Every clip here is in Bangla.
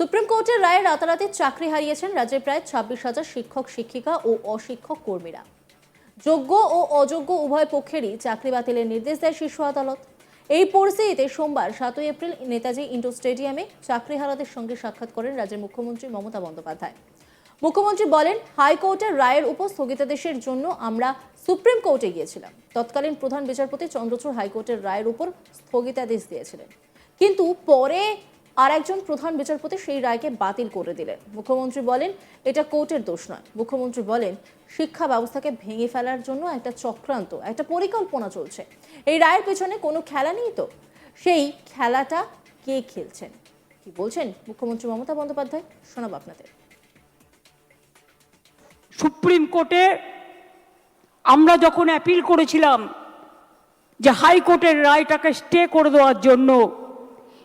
সুপ্রিম কোর্টের রায়ে রাতারাতি চাকরি হারিয়েছেন রাজ্যের প্রায় ছাব্বিশ হাজার শিক্ষক, শিক্ষিকা ও অশিক্ষক কর্মীরা। যোগ্য ও অযোগ্য উভয় পক্ষেরই চাকরি বাতিলের নির্দেশ দেয় শীর্ষ আদালত। এই পরিস্থিতিতে সোমবার সাতই এপ্রিল নেতাজি ইন্ডোর স্টেডিয়ামে চাকরিহারাদের সঙ্গে সাক্ষাৎ করেন রাজ্যের মুখ্যমন্ত্রী মমতা বন্দ্যোপাধ্যায়। মুখ্যমন্ত্রী বলেন, হাইকোর্টের রায়ের উপর স্থগিতাদেশের জন্য আমরা সুপ্রিম কোর্টে গিয়েছিলাম। তৎকালীন প্রধান বিচারপতি চন্দ্রচূড় হাইকোর্টের রায়ের উপর স্থগিতাদেশ দিয়েছিলেন। কিন্তু পরে আর একজন প্রধান বিচারপতি সেই রায়কে বাতিল করে দিলেন। মুখ্যমন্ত্রী বলেন, এটা কোর্টের দোষ নয়। মুখ্যমন্ত্রী বলেন, শিক্ষা ব্যবস্থাকে ভেঙে ফেলার জন্য একটা চক্রান্ত, একটা পরিকল্পনা চলছে। এই রায়ের পেছনে কোনো খেলা নেই তো? সেই খেলাটা কে খেলছেন? কি বলছেন মুখ্যমন্ত্রী মমতা বন্দ্যোপাধ্যায়? শোনাব আপনাদের। সুপ্রিম কোর্টে আমরা যখন অ্যাপিল করেছিলাম যে হাইকোর্টের রায়টাকে স্টে করে দেওয়ার জন্য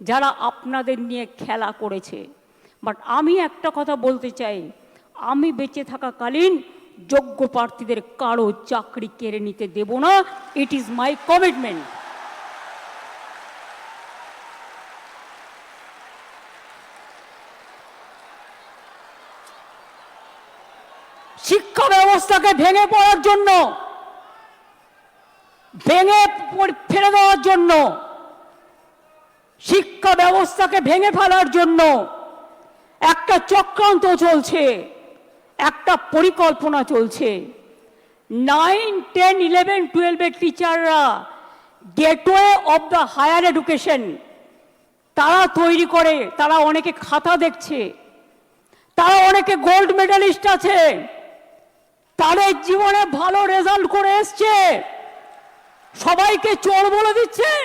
যারা আপনাদের নিয়ে খেলা করেছে। বাট আমি একটা কথা বলতে চাই, আমি বেঁচে থাকাকালীন যোগ্য প্রার্থীদের কারও চাকরি কেড়ে নিতে দেব না। ইট ইজ মাই কমিটমেন্ট শিক্ষা ব্যবস্থাকে ভেঙে পড়ার জন্য, ভেঙে ফেলে দেওয়ার জন্য শিক্ষা ব্যবস্থাকে ভেঙে ফেলার জন্য একটা চক্রান্ত চলছে, একটা পরিকল্পনা চলছে। নাইন টেন ইলেভেন টুয়েলভের টিচাররা gateway of the higher education তারা তৈরি করে, তারা অনেকে খাতা দেখছে, তারা অনেকে গোল্ড মেডালিস্ট আছে, তাদের জীবনে ভালো রেজাল্ট করে এসছে। সবাইকে চোর বলে দিচ্ছেন।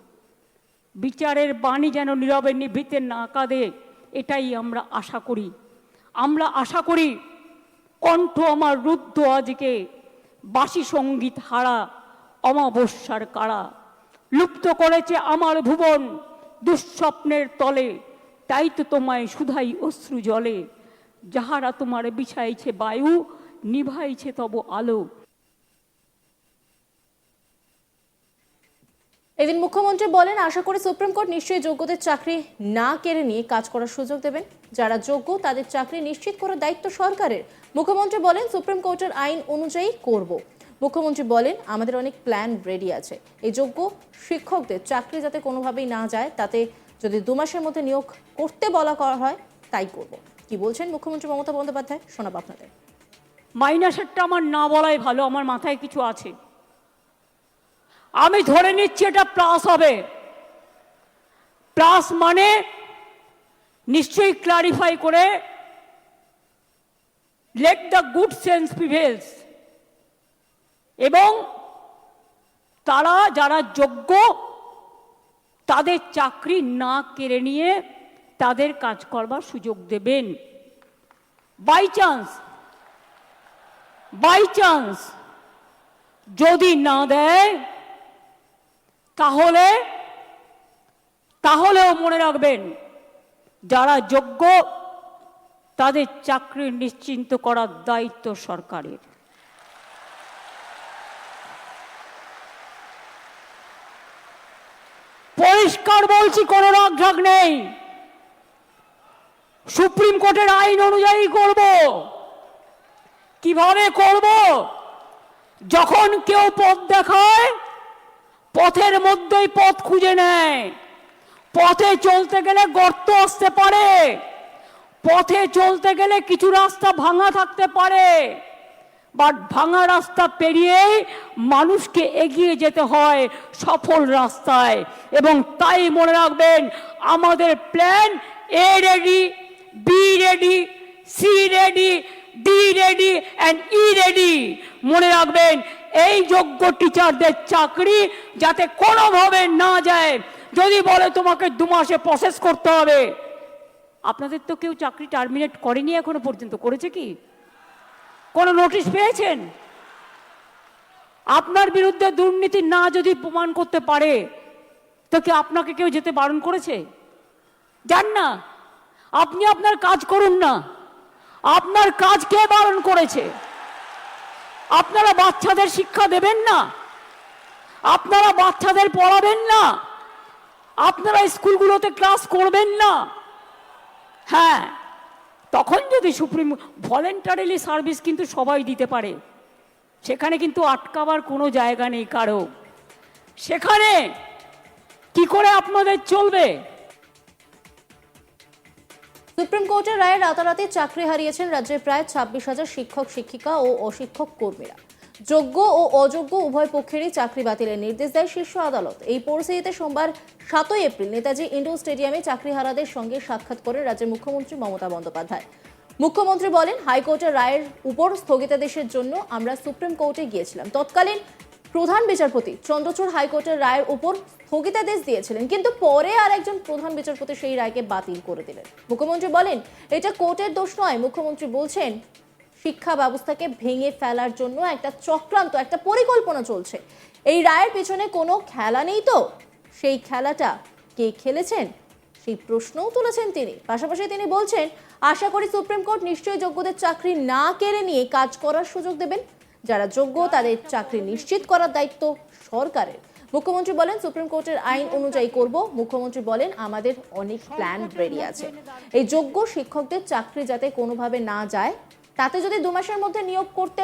বিচারের বাণী যেন নীরবে নিভৃতে না কাঁদে, এটাই আমরা আশা করি। আমরা আশা করি কণ্ঠ আমার রুদ্ধ আজকে বাসি সংগীত হারা অমাবস্যার কারা। লুপ্ত করেছে আমার ভুবন দুঃস্বপ্নের তলে, তাই তো তোমায় সুধাই অশ্রু জলে। যাহারা তোমার বিছাইছে বায়ু, নিভাইছে তব আলো। এদিন মুখ্যমন্ত্রী বলেন, আশা করি সুপ্রিম কোর্ট নিশ্চয়ই যোগ্যদের চাকরি না কেড়ে নিয়ে কাজ করার সুযোগ দেবেন। যারা যোগ্য তাদের চাকরি নিশ্চিত করার দায়িত্ব সরকারের। মুখ্যমন্ত্রী বলেন, সুপ্রিম কোর্টের আইন অনুযায়ী করব। মুখ্যমন্ত্রী বলেন, আমাদের অনেক প্ল্যান রেডি আছে। এই যোগ্য শিক্ষকদের চাকরি যাতে কোনোভাবেই না যায়, তাতে যদি দু মাসের মধ্যে নিয়োগ করতে বলা করা হয়, তাই করব। কি বলছেন মুখ্যমন্ত্রী মমতা বন্দ্যোপাধ্যায়? শোনাব আপনাদের। মাইনাসেরটা আমার না বলাই ভালো, আমার মাথায় কিছু আছে। আমি ধরে নিচ্ছি এটা প্লাস হবে। প্লাস মানে নিশ্চয়ই ক্লারিফাই করে let the good sense prevails এবং তারা যারা যোগ্য, তাদের চাকরি না কেড়ে নিয়ে তাদের কাজ করবার সুযোগ দেবেন। বাই চান্স বাই চান্স যদি না দেয় তাহলে, তাহলেও মনে রাখবেন, যারা যোগ্য, তাদের চাকরি নিশ্চিন্ত করার দায়িত্ব সরকারের। পরিষ্কার বলছি, কোনো রাগ নেই। সুপ্রিম কোর্টের আইন অনুযায়ী করব। কীভাবে করব? যখন কেউ পথ দেখায় পথের মধ্যেই পথ খুঁজে নেয়। পথে চলতে গেলে গর্ত আসতে পারে। পথে চলতে গেলে কিছু রাস্তা ভাঙা থাকতে পারে। বাট ভাঙা রাস্তা পেরিয়েই মানুষকে এগিয়ে যেতে হয় সফল রাস্তায়। এবং তাই মনে রাখবেন, আমাদের plan A ready B ready C ready D ready and E ready মনে রাখবেন এই যোগ্য টিচারদের চাকরি যাতে কোনোভাবে না যায়। যদি বলে তোমাকে দু মাসে প্রসেস করতে হবে। আপনাদের তো কেউ চাকরি টার্মিনেট করেনি এখনও পর্যন্ত, করেছে কি? কোনো নোটিশ পেয়েছেন? আপনার বিরুদ্ধে দুর্নীতি না যদি প্রমাণ করতে পারে, তো কি আপনাকে কেউ যেতে বারণ করেছে? যান না। আপনি আপনার কাজ করুন না। আপনার কাজ কে বারণ করেছে। আপনারা বাচ্চাদের শিক্ষা দেবেন না। আপনারা বাচ্চাদের পড়াবেন না। আপনারা স্কুলগুলোতে ক্লাস করবেন না। হ্যাঁ তখন যদি সুপ্রিম ভলেন্টারিলি সার্ভিস কিন্তু সবাই দিতে পারে। সেখানে কিন্তু আটকাবার কোনো জায়গা নেই কারও। সেখানে কি করে আপনাদের চলবে? সুপ্রিম কোর্টের রায়ে রাতারাতি চাকরি হারিয়েছেন রাজ্যের প্রায় ছাব্বিশ হাজার শিক্ষক, শিক্ষিকা ও অশিক্ষক কর্মীরা। যোগ্য ও অযোগ্য উভয় পক্ষেরই চাকরি বাতিলের নির্দেশ দেয় শীর্ষ আদালত। এই পরিস্থিতিতে সোমবার সাতই এপ্রিল নেতাজি ইন্ডোর স্টেডিয়ামে চাকরিহারাদের সঙ্গে সাক্ষাৎ করেন রাজ্যের মুখ্যমন্ত্রী মমতা বন্দ্যোপাধ্যায়। মুখ্যমন্ত্রী বলেন, হাইকোর্টের রায়ের উপর স্থগিতাদেশের জন্য আমরা সুপ্রিম কোর্টে গিয়েছিলাম। তৎকালীন প্রধান বিচারপতি চন্দ্রচূড় হাইকোর্টের রায়ের উপর স্থগিতাদেশ দিয়েছিলেন, কিন্তু পরে আর একজন প্রধান বিচারপতি সেই রায়কে বাতিল করে দিলেন। মুখ্যমন্ত্রী বলেন, এটা কোর্টের দোষ নয়। মুখ্যমন্ত্রী বলছেন, শিক্ষা ব্যবস্থাকে ভেঙে ফেলার জন্য একটা চক্রান্ত, একটা পরিকল্পনা চলছে। এই রায়ের পিছনে কোনো খেলা নেই তো? সেই খেলাটা কে খেলেছেন? সেই প্রশ্নও তুলেছেন তিনি। পাশাপাশি তিনি বলছেন, আশা করি সুপ্রিম কোর্ট নিশ্চয়ই যোগ্যদের চাকরি না কেড়ে নিয়ে কাজ করার সুযোগ দেবেন। যারা যোগ্য, তাদের চাকরি নিশ্চিত করার দায়িত্ব সরকারের। মুখ্যমন্ত্রী বলেন, সুপ্রিম কোর্টের আইন অনুযায়ী করব। মুখ্যমন্ত্রী বলেন, আমাদের অনেক প্ল্যান রেডি আছে। এই যোগ্য শিক্ষকদের চাকরি যাতে কোনোভাবে না যায়, তাতে যদি দু মাসের মধ্যে নিয়োগ করতে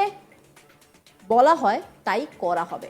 বলা হয়, তাই করা হবে।